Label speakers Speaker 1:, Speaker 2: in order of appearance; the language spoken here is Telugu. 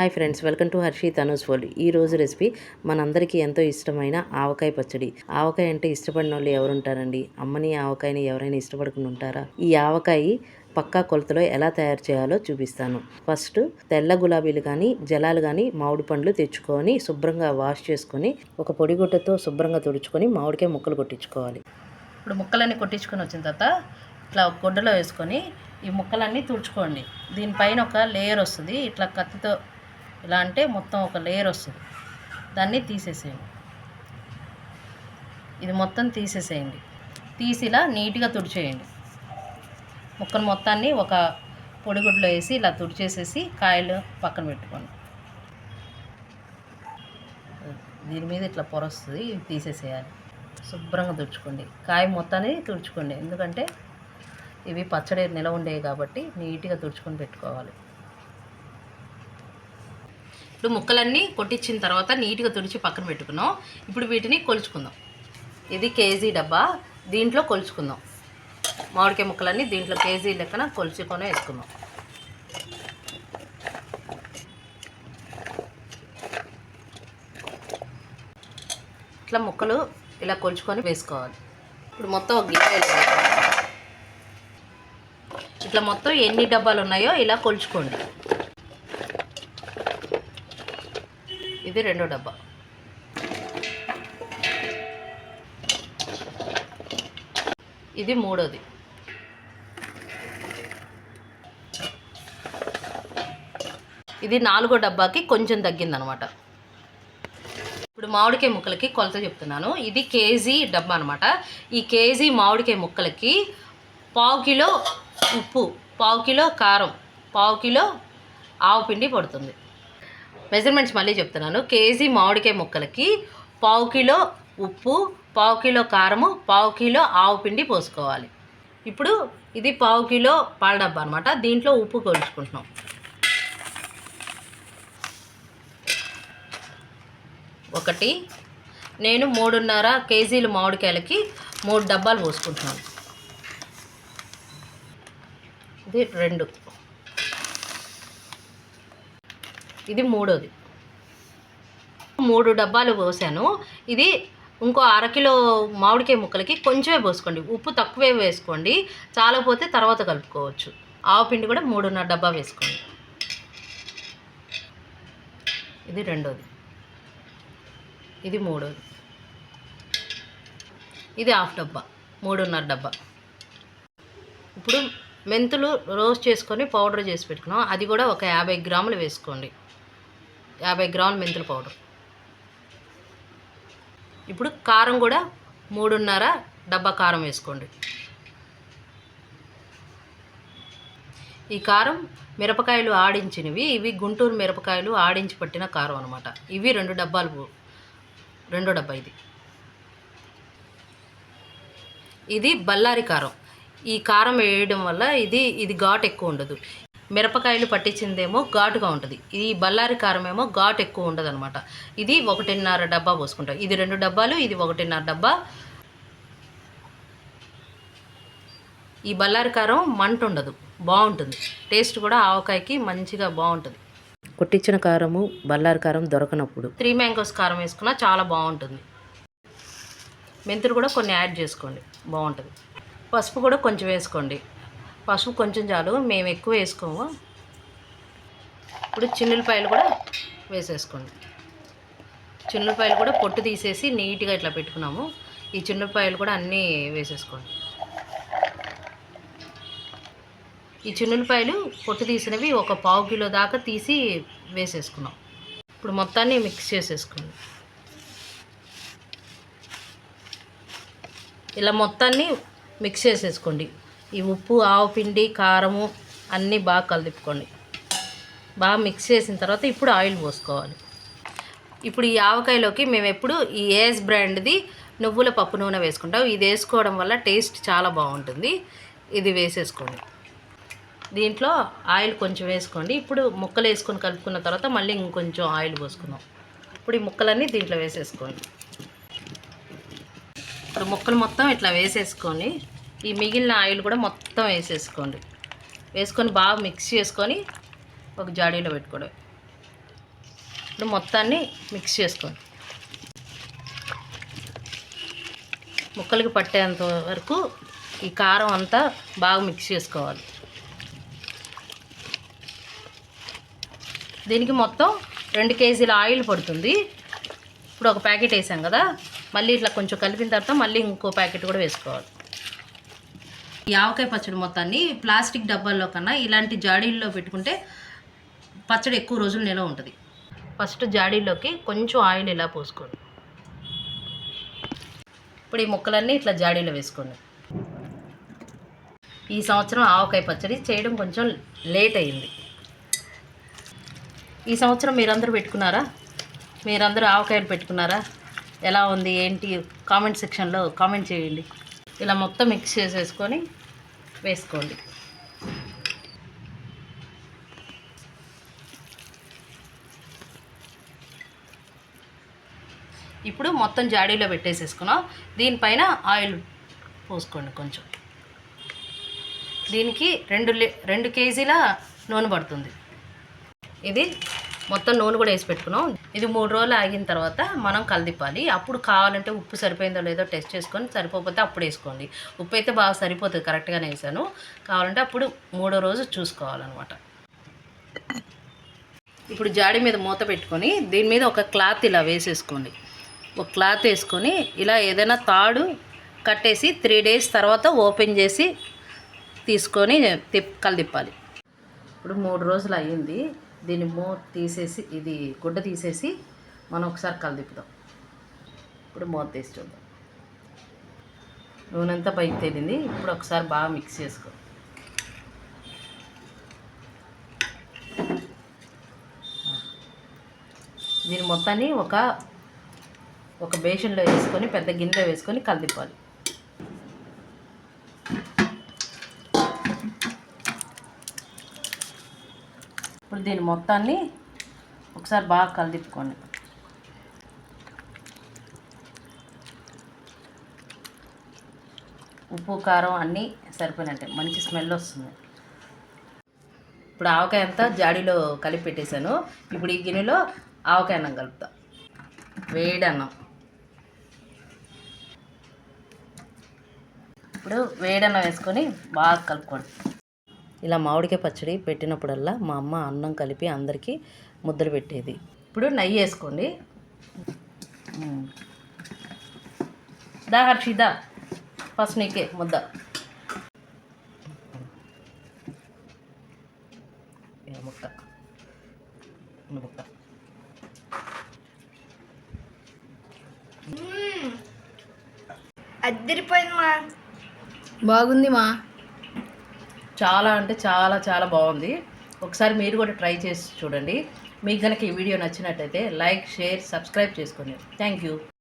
Speaker 1: Hi friends welcome to Harshi Tanu's world ఈ రోజు రెసిపీ మనందరికీ ఎంతో ఇష్టమైన ఆవకాయ పచ్చడి. ఆవకాయ అంటే ఇష్టపడిన వాళ్ళు ఎవరు ఉంటారండి అమ్మని ఆవకాయని ఎవరైనా ఇష్టపడకుండా ఉంటారా? ఈ ఆవకాయ పక్కా కొలతలో ఎలా తయారు చేయాలో చూపిస్తాను. ఫస్ట్ తెల్ల గులాబీలు కానీ జలాలు కానీ మామిడి పండ్లు తెచ్చుకొని శుభ్రంగా వాష్ చేసుకొని ఒక పొడిగుడ్డతో శుభ్రంగా తుడుచుకొని మామిడికాయ ముక్కలు కొట్టించుకోవాలి.
Speaker 2: ఇప్పుడు ముక్కలన్నీ కొట్టించుకొని వచ్చిన తర్వాత ఇట్లా ఒక గుడ్డలో వేసుకొని ఈ ముక్కలన్నీ తుడుచుకోండి. దీనిపైన ఒక లేయర్ వస్తుంది. ఇట్లా కత్తితో ఇలా అంటే మొత్తం ఒక లేయర్ వస్తుంది. దాన్ని తీసేసేయండి. ఇది మొత్తం తీసేసేయండి. తీసి ఇలా నీట్గా తుడిచేయండి. ముక్కను మొత్తాన్ని ఒక పొడిగుడ్లో వేసి ఇలా తుడిచేసేసి కాయలు పక్కన పెట్టుకోండి. దీని మీద ఇట్లా పొర వస్తుంది ఇవి తీసేసేయాలి. శుభ్రంగా తుడుచుకోండి. కాయ మొత్తాన్ని తుడుచుకోండి. ఎందుకంటే ఇవి పచ్చడి నిలవ ఉండేవి కాబట్టి నీట్గా తుడుచుకొని పెట్టుకోవాలి. ఇప్పుడు ముక్కలన్నీ కొట్టించిన తర్వాత నీట్గా తుడిచి పక్కన పెట్టుకున్నాం. ఇప్పుడు వీటిని కొలుచుకుందాం. ఇది కేజీ డబ్బా. దీంట్లో కొలుచుకుందాం. మామిడికాయ ముక్కలన్నీ దీంట్లో కేజీ లెక్కన కొలుచుకొని వేసుకుందాం. ఇట్లా ముక్కలు ఇలా కొలుచుకొని వేసుకోవాలి. ఇప్పుడు మొత్తం ఒక గిన్నె ఇట్లా మొత్తం ఎన్ని డబ్బాలు ఉన్నాయో ఇలా కొలుచుకోండి. ఇది రెండో డబ్బా. ఇది మూడోది. ఇది నాలుగో డబ్బాకి కొంచెం తగ్గిందనమాట. ఇప్పుడు మామిడికాయ ముక్కలకి కొలత చెప్తున్నాను. ఇది కేజీ డబ్బా అనమాట. ఈ కేజీ మామిడికాయ ముక్కలకి పావు కిలో ఉప్పు పావు కిలో కారం పావు కిలో ఆవు పిండి పడుతుంది. మెజర్మెంట్స్ మళ్ళీ చెప్తున్నాను. కేజీ మామిడికాయ ముక్కలకి పావు కిలో ఉప్పు పావు కిలో కారము పావు కిలో ఆవు పిండి పోసుకోవాలి. ఇప్పుడు ఇది పావు కిలో పాల డబ్బా అనమాట దీంట్లో ఉప్పు కొలుచుకుంటున్నాం ఒకటి నేను మూడున్నర కేజీలు మామిడికాయలకి మూడు డబ్బాలు పోసుకుంటున్నాను. ఇది రెండు. ఇది మూడోది. మూడు డబ్బాలు పోసాను. ఇది ఇంకో అరకిలో మామిడికాయ ముక్కలకి కొంచెమే పోసుకోండి. ఉప్పు తక్కువే వేసుకోండి. చాలాపోతే తర్వాత కలుపుకోవచ్చు. ఆవు పిండి కూడా మూడున్నర డబ్బా వేసుకోండి. ఇది రెండోది. ఇది మూడోది. ఇది హాఫ్ డబ్బా. మూడున్నర డబ్బా. ఇప్పుడు మెంతులు రోస్ట్ చేసుకొని పౌడర్ చేసి పెట్టుకున్నాం. అది కూడా ఒక యాభై గ్రాములు వేసుకోండి. యాభై గ్రాముల మెంతుల పౌడర్. ఇప్పుడు కారం కూడా మూడున్నర డబ్బా కారం వేసుకోండి. ఈ కారం మిరపకాయలు ఆడించినవి ఇవి గుంటూరు మిరపకాయలు ఆడించి పట్టిన కారం అనమాట ఇవి రెండు డబ్బాలు రెండో డబ్బా ఇది. ఇది బల్లారి కారం. ఈ కారం వేయడం వల్ల ఇది ఇది ఘాటు ఎక్కువ ఉండదు. మిరపకాయలు పట్టించిందేమో ఘాటుగా ఉంటుంది. ఈ బల్లారి కారం ఏమో ఘాటు ఎక్కువ ఉండదు అనమాట ఇది ఒకటిన్నర డబ్బా పోసుకుంటాం. ఇది రెండు డబ్బాలు ఇది ఒకటిన్నర డబ్బా. ఈ బల్లారి కారం మంట ఉండదు బాగుంటుంది. టేస్ట్ కూడా ఆవకాయకి మంచిగా బాగుంటుంది.
Speaker 1: కొట్టించిన కారము బల్లారి కారం దొరకనప్పుడు.
Speaker 2: త్రీ మ్యాంగోస్ కారం వేసుకున్నా చాలా బాగుంటుంది. మెంతులు కూడా కొన్ని యాడ్ చేసుకోండి బాగుంటుంది. పసుపు కూడా కొంచెం వేసుకోండి. పసుపు కొంచెం చాలు మేము ఎక్కువ వేసుకోము. ఇప్పుడు చిన్నులపాయలు కూడా వేసేసుకోండి. చిన్నులపాయలు కూడా పొట్టు తీసేసి నీట్గా ఇట్లా పెట్టుకున్నాము. ఈ చిన్నులపాయలు కూడా అన్నీ వేసేసుకోండి. ఈ చిన్నులపాయలు పొట్టు తీసినవి ఒక పావు కిలో దాకా తీసి వేసేసుకున్నాం. ఇప్పుడు మొత్తాన్ని మిక్స్ చేసేసుకోండి. ఇలా మొత్తాన్ని మిక్స్ చేసేసుకోండి. ఈ ఉప్పు ఆవు పిండి కారము అన్నీ బాగా కలిపుకోండి బాగా మిక్స్ చేసిన తర్వాత ఇప్పుడు ఆయిల్ పోసుకోవాలి. ఇప్పుడు ఈ ఆవకాయలోకి మేము ఎప్పుడు ఈ ఏఎస్ బ్రాండ్ది నువ్వుల పప్పు నూనె వేసుకుంటాం. ఇది వేసుకోవడం వల్ల టేస్ట్ చాలా బాగుంటుంది. ఇది వేసేసుకోండి. దీంట్లో ఆయిల్ కొంచెం వేసుకోండి. ఇప్పుడు ముక్కలు వేసుకొని కలుపుకున్న తర్వాత మళ్ళీ ఇంకొంచెం ఆయిల్ పోసుకుందాం. ఇప్పుడు ఈ ముక్కలన్నీ దీంట్లో వేసేసుకోండి. ఇప్పుడు ముక్కలు మొత్తం ఇట్లా వేసేసుకొని ఈ మిగిలిన ఆయిల్ కూడా మొత్తం వేసేసుకోండి. వేసుకొని బాగా మిక్స్ చేసుకొని ఒక జాడీలో పెట్టుకోవడం. ఇప్పుడు మొత్తాన్ని మిక్స్ చేసుకోండి. ముక్కలకి పట్టేంత వరకు ఈ కారం అంతా బాగా మిక్స్ చేసుకోవాలి. దీనికి మొత్తం రెండు కేజీల ఆయిల్ పడుతుంది. ఇప్పుడు ఒక ప్యాకెట్ వేసాం కదా మళ్ళీ ఇట్లా కొంచెం కలిపిన తర్వాత మళ్ళీ ఇంకో ప్యాకెట్ కూడా వేసుకోవాలి. ఈ ఆవకాయ పచ్చడి మొత్తాన్ని ప్లాస్టిక్ డబ్బాల్లో కన్నా ఇలాంటి జాడీల్లో పెట్టుకుంటే పచ్చడి ఎక్కువ రోజులు నిల్వ ఉంటుంది. ఫస్ట్ జాడీలోకి కొంచెం ఆయిల్ ఇలా పోసుకోండి. ఇప్పుడు ఈ ముక్కలన్నీ ఇట్లా జాడీలో వేసుకోండి. ఈ సంవత్సరం ఆవకాయ పచ్చడి చేయడం కొంచెం లేట్ అయింది. ఈ సంవత్సరం మీరందరూ పెట్టుకున్నారా? మీరందరూ ఆవకాయలు పెట్టుకున్నారా? ఎలా ఉంది? ఏంటి? కామెంట్ సెక్షన్లో కామెంట్ చేయండి. ఇలా మొత్తం మిక్స్ చేసేసుకొని వేసుకోండి. ఇప్పుడు మొత్తం జాడీలో పెట్టేసేసుకున్నాం. దీనిపైన ఆయిల్ పోసుకోండి కొంచెం. దీనికి రెండు రెండు కేజీల నూనె పడుతుంది. ఇది మొత్తం నూనె కూడా వేసి పెట్టుకున్నాం. ఇది మూడు రోజులు ఆగిన తర్వాత మనం కలిదిప్పాలి. అప్పుడు కావాలంటే ఉప్పు సరిపోయిందో లేదో టెస్ట్ చేసుకొని సరిపోతే అప్పుడు వేసుకోండి. ఉప్పు అయితే బాగా సరిపోతుంది కరెక్ట్గానే వేసాను. కావాలంటే అప్పుడు మూడో రోజు చూసుకోవాలన్నమాట. ఇప్పుడు జాడి మీద మూత పెట్టుకొని దీని మీద ఒక క్లాత్ ఇలా వేసేసుకోండి. ఒక క్లాత్ వేసుకొని ఇలా ఏదైనా తాడు కట్టేసి త్రీ డేస్ తర్వాత ఓపెన్ చేసి తీసుకొని తిప్ కలిదిప్పాలి. ఇప్పుడు మూడు రోజులు అయ్యింది. దీన్ని మూత తీసేసి ఇది గుడ్డ తీసేసి మనం ఒకసారి కలిదిప్పుదాం ఇప్పుడు మూత తీసి చూద్దాం. నూనె అంతా పైకి తేలింది. ఇప్పుడు ఒకసారి బాగా మిక్స్ చేసుకో. దీని మొత్తాన్ని ఒక ఒక బేషన్లో వేసుకొని పెద్ద గిన్నెలో వేసుకొని కలిదిప్పాలి ఇప్పుడు దీని మొత్తాన్ని ఒకసారి బాగా కలిదిప్పుకోండి. ఉప్పు కారం అన్నీ సరిపోయినట్టే. మంచి స్మెల్ వస్తుంది. ఇప్పుడు ఆవకాయ అంతా జాడీలో కలిపి పెట్టేశాను. ఇప్పుడు ఈ గిన్నెలో ఆవకాయ అన్నం కలుపుతా. వేడి అన్నం ఇప్పుడు వేడన్నం వేసుకొని బాగా కలుపుకోండి. ఇలా మామిడికాయ పచ్చడి పెట్టినప్పుడల్లా మా అమ్మ అన్నం కలిపి అందరికీ ముద్దలు పెట్టేది. ఇప్పుడు నెయ్యి వేసుకోండి. దా హర్షిదా ఫస్ట్ నీకే ముద్ద. ముక్క ముక్క
Speaker 3: అద్దరిపోయింది మా. బాగుంది మా.
Speaker 2: చాలా అంటే చాలా చాలా బాగుంది. ఒకసారి మీరు కూడా ట్రై చేసి చూడండి. మీకు కనుక ఈ వీడియో నచ్చినట్టయితే లైక్ షేర్ సబ్స్క్రైబ్ చేసుకోండి. Thank you.